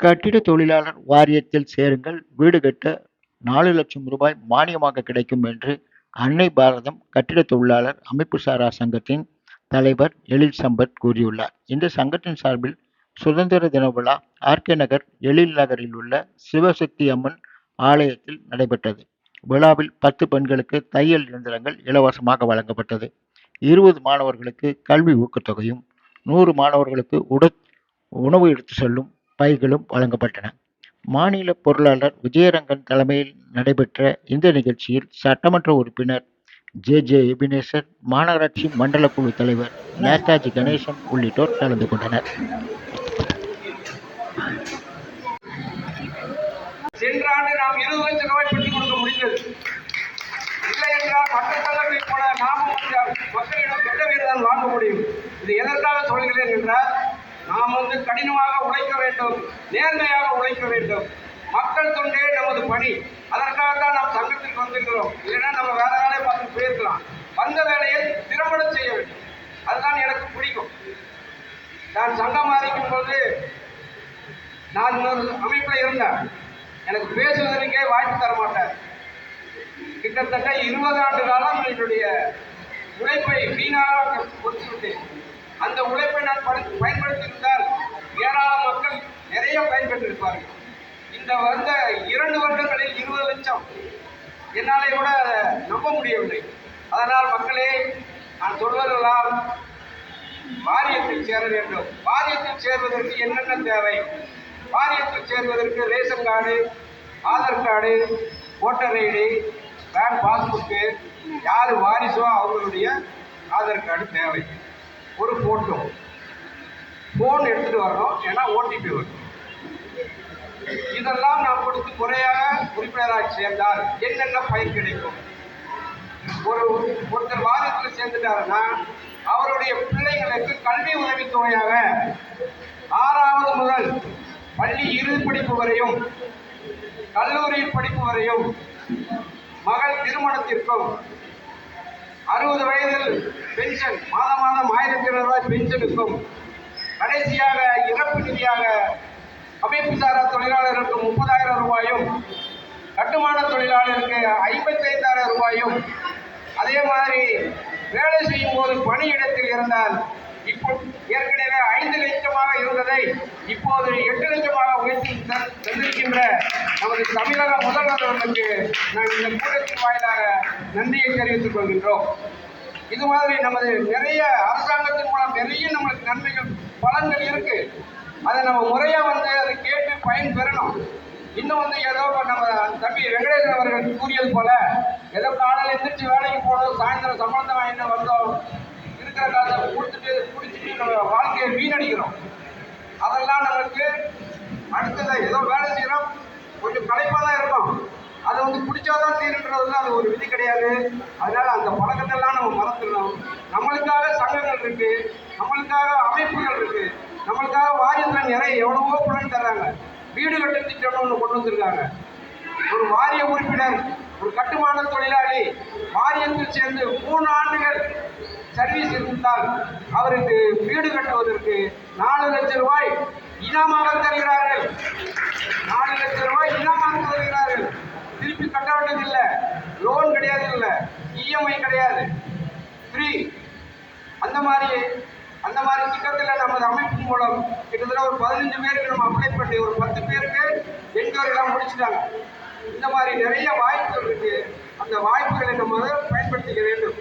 கட்டிட தொழிலாளர் வாரியத்தில் சேருங்கள். வீடு கட்ட நாலு லட்சம் ரூபாய் மானியமாக கிடைக்கும் என்று அன்னை பாரதம் கட்டிட தொழிலாளர் அமைப்பு சாரா சங்கத்தின் தலைவர் எழில் சம்பத் கூறியுள்ளார். இந்த சங்கத்தின் சார்பில் சுதந்திர தின விழா ஆர்கே நகர் எழில் நகரில் உள்ள சிவசக்தி அம்மன் ஆலயத்தில் நடைபெற்றது. விழாவில் பத்து பெண்களுக்கு தையல் இயந்திரங்கள் இலவசமாக வழங்கப்பட்டது. இருபது மாணவர்களுக்கு கல்வி ஊக்கத்தொகையும் நூறு மாணவர்களுக்கு உட உணவு எடுத்து செல்லும் பைகளும் வழங்கப்பட்டன. மாநில பொருளாளர் விஜயரங்கன் தலைமையில் நடைபெற்ற இந்த நிகழ்ச்சியில் சட்டமன்ற உறுப்பினர் ஜே. ஜே. எபினேசர் மாநகராட்சி மண்டல குழு தலைவர் நேதாஜி கணேசன் உள்ளிட்டோர் கலந்து கொண்டனர். சென்ற ஆண்டு நாம் இருபது லட்சம் ரூபாய் பெற்றுக் கொடுக்க முடிந்தது. இல்லை என்றால் மற்ற தலைவர்களை போல நாமும் மக்களிடம் கெட்ட பேர் வாங்க முடியும். இது எதற்காக சொல்கிறேன் என்றால் நாம் வந்து கடினமாக உழைக்க வேண்டும் நேர்மையாக உழைக்க வேண்டும். மக்கள் தொண்டே நமது பணி. அதற்காக தான் நாம் சங்கத்திற்கு வந்திருக்கிறோம். இல்லைன்னா நம்ம வேற வேலையை பார்த்து போயிருக்கலாம். வந்த வேலையை திறம்பட செய்ய வேண்டும். அதுதான் எனக்கு பிடிக்கும். நான் சங்கம் ஆரம்பிக்கும் போது நான் இன்னொரு அமைப்பில் இருந்தேன். எனக்கு பேசுவதற்கே வாய்ப்பு தர மாட்டார். கிட்டத்தட்ட இருபது ஆண்டு காலம் என்னுடைய உழைப்பை வீணாக கொடுத்து நான் பயன்படுத்தியிருந்தால் ஏராள மக்கள் நிறைய பயன்பெற்றிருப்பார்கள். இந்த வந்த இரண்டு வருடங்களில் இருபது லட்சம். என்னாலே கூட நம்ப முடியவில்லை. அதனால் மக்களே நான் சொல்வதெல்லாம் வாரியத்தில் சேர வேண்டும். வாரியத்தில் சேர்வதற்கு என்னென்ன தேவை? வாரியத்தில் சேர்வதற்கு ration card Aadhaar card voter ID bank passbook யார் வாரிசோ அவங்களுடைய ஆதார் கார்டு தேவை. ஒரு ஃபோட்டோ ஃபோன் எடுத்துகிட்டு வரணும். ஏன்னா ஓடிபி வரும். இதெல்லாம் நாம் கொடுத்து முறையாக உறுப்பினராக சேர்ந்தால் என்னென்ன பயன் கிடைக்கும்? ஒரு ஒருத்தர் வாரத்தில் சேர்ந்துட்டாருன்னா அவருடைய பிள்ளைகளுக்கு கல்வி உதவித்தொகையாக ஆறாவது முதல் பள்ளி இறுதி படிப்பு வரையும் கல்லூரி படிப்பு வரையும் மகள் திருமணத்திற்கும் அறுபது வயதில் பென்ஷன் மாதம் மாதம் ஆயிரத்தி இருநூறு ரூபாய் பென்ஷனுக்கும் இறப்பு அமைப்பு சாரா தொழிலாளருக்கு முப்பதாயிரம் ரூபாயும் கட்டுமான தொழிலாளருக்கு ஐம்பத்தைந்தாயிரம் ரூபாயும் அதே மாதிரி வேலை செய்யும் போது பணியிடத்தில் இருந்தால் இப்போ ஏற்கனவே ஐந்து லட்சமாக இருந்ததை இப்போது எட்டு லட்சமாக உயர்த்தி தந்திருக்கின்ற நமது தமிழக முதல்வர் அவர்களுக்கு நான் இந்த கூட்டத்தின் வாயிலாக நன்றியை தெரிவித்துக் கொள்கின்றோம். இது மாதிரி நமது நிறைய அரசாங்கத்தின் மூலம் நிறைய நம்மளுக்கு நன்மைகள் பலன்கள் இருக்கு. அதை நம்ம முறையாக வந்து அதை கேட்டு பயன் பெறணும் இன்னும் வந்து ஏதோ நம்ம தம்பி வெங்கடேசன் அவர்கள் கூறியது போல ஏதோ காலையில் எந்திரிச்சு வேலைக்கு போனோம் சாயந்தரம் சம்பளத்தை வாங்கிட்டு வந்தோம் இருக்கிற காசை கொடுத்துட்டு குடிச்சிட்டு நம்ம வாழ்க்கையை வீணடிக்கிறோம். அதெல்லாம் நமக்கு அடுத்தது ஏதோ வேலை செய்கிறோம் கொஞ்சம் களைப்பாக தான் இருக்கும். அதை வந்து பிடிச்சாதான் தீருன்றதுல அது ஒரு விதி கிடையாது. அதனால அந்த பழக்கத்தெல்லாம் நம்ம மறந்துடணும். நம்மளுக்காக சங்கங்கள் இருக்கு நம்மளுக்காக அமைப்புகள் இருக்கு. நம்மளுக்காக வாரியத்தில் நிறைய எவ்வளவோ பலன் தர்றாங்க. வீடு கட்டு திட்டம்னு ஒன்று கொண்டு வந்திருக்காங்க. ஒரு வாரிய உறுப்பினர் ஒரு கட்டுமான தொழிலாளி வாரியத்தில் சேர்ந்து மூணு ஆண்டுகள் சர்வீஸ் இருந்தால் அவருக்கு வீடு கட்டுவதற்கு நாலு லட்சம் ரூபாய் இனமாக தருகிறார்கள். நாலு லட்சம் ரூபாய் இனமாக தருகிறார்கள். திருப்பி கட்ட வேண்டியதில்லை. லோன் கிடையாது இல்லை இஎம்ஐ கிடையாது. ஃப்ரீ அந்த மாதிரி இந்த மாதிரி திட்டத்தில் நமது அமைப்பு மூலம் கிட்டத்தட்ட ஒரு பதினஞ்சு பேருக்கு நம்ம அப்ளை பண்ணி ஒரு பத்து பேருக்கு என்கொயரி முடிச்சிட்டாங்க. இந்த மாதிரி நிறைய வாய்ப்புகள் இருக்குது அந்த வாய்ப்புகளை நம்ம பயன்படுத்திக்க வேண்டும்.